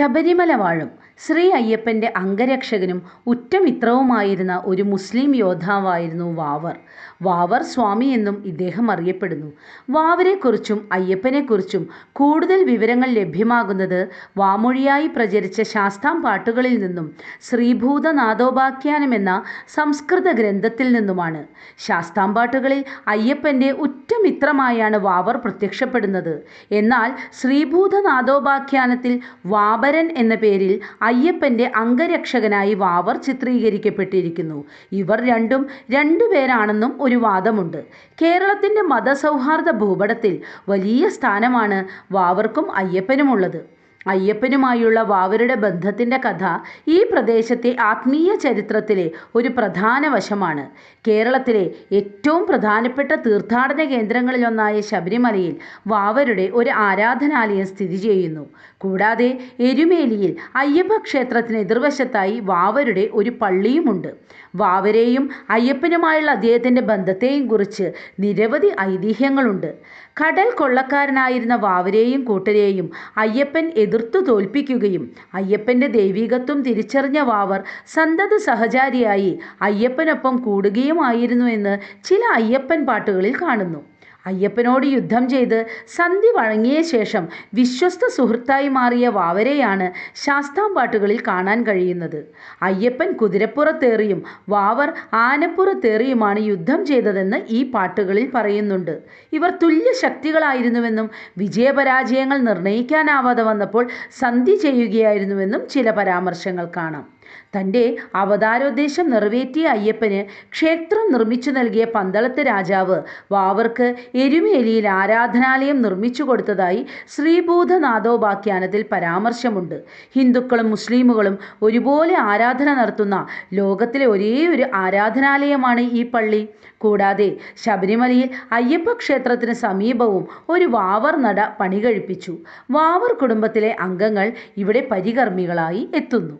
ശബരിമല വാഴും. ശ്രീ അയ്യപ്പന്റെ അംഗരക്ഷകനും ഉറ്റമിത്രവുമായിരുന്ന ഒരു മുസ്ലിം യോദ്ധാവായിരുന്നു വാവർ. വാവർ സ്വാമി എന്നും ഇദ്ദേഹം അറിയപ്പെടുന്നു. വാവരെക്കുറിച്ചും അയ്യപ്പനെക്കുറിച്ചും കൂടുതൽ വിവരങ്ങൾ ലഭ്യമാകുന്നത് വാമൊഴിയായി പ്രചരിച്ച ശാസ്താം പാട്ടുകളിൽ നിന്നും ശ്രീഭൂതനാഥോപാഖ്യാനം എന്ന സംസ്കൃത ഗ്രന്ഥത്തിൽ നിന്നുമാണ്. ശാസ്താം പാട്ടുകളിൽ അയ്യപ്പന്റെ ഉറ്റമിത്രമായാണ് വാവർ പ്രത്യക്ഷപ്പെടുന്നത്. എന്നാൽ ശ്രീഭൂതനാഥോപാഖ്യാനത്തിൽ വാബരൻ എന്ന പേരിൽ അയ്യപ്പന്റെ അംഗരക്ഷകനായി വാവർ ചിത്രീകരിക്കപ്പെട്ടിരിക്കുന്നു. ഇവർ രണ്ടും രണ്ടുപേരാണെന്നും ഒരു വാദമുണ്ട്. കേരളത്തിന്റെ മതസൗഹാർദ്ദ ഭൂപടത്തിൽ വലിയ സ്ഥാനമാണ് വാവർക്കും അയ്യപ്പനുമുള്ളത്. അയ്യപ്പനുമായുള്ള വാവരുടെ ബന്ധത്തിന്റെ കഥ ഈ പ്രദേശത്തെ ആത്മീയ ചരിത്രത്തിലെ ഒരു പ്രധാന വശമാണ്. കേരളത്തിലെ ഏറ്റവും പ്രധാനപ്പെട്ട തീർത്ഥാടന കേന്ദ്രങ്ങളിലൊന്നായ ശബരിമലയിൽ വാവരുടെ ഒരു ആരാധനാലയം സ്ഥിതി ചെയ്യുന്നു. കൂടാതെ എരുമേലിയിൽ അയ്യപ്പ ക്ഷേത്രത്തിന് എതിർവശത്തായി വാവരുടെ ഒരു പള്ളിയുമുണ്ട്. വാവരെയും അയ്യപ്പനുമായുള്ള അദ്ദേഹത്തിന്റെ ബന്ധത്തെയും കുറിച്ച് നിരവധി ഐതിഹ്യങ്ങളുണ്ട്. കടൽ കൊള്ളക്കാരനായിരുന്ന വാവരെയും കൂട്ടരെയും അയ്യപ്പൻ എതിർത്തു തോൽപ്പിക്കുകയും അയ്യപ്പന്റെ ദൈവികത്വം തിരിച്ചറിഞ്ഞ വാവർ സന്തത സഹചാരിയായി അയ്യപ്പനൊപ്പം കൂടുകയുമായിരുന്നു എന്ന് ചില അയ്യപ്പൻ പാട്ടുകളിൽ കാണുന്നു. അയ്യപ്പനോട് യുദ്ധം ചെയ്ത് സന്ധി വഴങ്ങിയ ശേഷം വിശ്വസ്ത സുഹൃത്തായി മാറിയ വാവരെയാണ് ശാസ്താംപാട്ടുകളിൽ കാണാൻ കഴിയുന്നത്. അയ്യപ്പൻ കുതിരപ്പുറത്തേറിയും വാവർ ആനപ്പുറത്തേറിയുമാണ് യുദ്ധം ചെയ്തതെന്ന് ഈ പാട്ടുകളിൽ പറയുന്നുണ്ട്. ഇവർ തുല്യ ശക്തികളായിരുന്നുവെന്നും വിജയപരാജയങ്ങൾ നിർണയിക്കാനാവാതെ വന്നപ്പോൾ സന്ധി ചെയ്യുകയായിരുന്നുവെന്നും ചില പരാമർശങ്ങൾ കാണാം. തന്റെ അവതാരോദ്ദേശം നിറവേറ്റിയ അയ്യപ്പന് ക്ഷേത്രം നിർമ്മിച്ചു നൽകിയ പന്തളത്ത് രാജാവ് വാവർക്ക് എരുമേലിയിൽ ആരാധനാലയം നിർമ്മിച്ചു കൊടുത്തതായി ശ്രീഭൂതനാഥോപാഖ്യാനത്തിൽ പരാമർശമുണ്ട്. ഹിന്ദുക്കളും മുസ്ലിമുകളും ഒരുപോലെ ആരാധന നടത്തുന്ന ലോകത്തിലെ ഒരേ ഒരു ആരാധനാലയമാണ് ഈ പള്ളി. കൂടാതെ ശബരിമലയിൽ അയ്യപ്പ ക്ഷേത്രത്തിന് സമീപവും ഒരു വാവർ നട പണി കഴിപ്പിച്ചു വാവർ കുടുംബത്തിലെ അംഗങ്ങൾ ഇവിടെ പരികർമ്മികളായി എത്തുന്നു.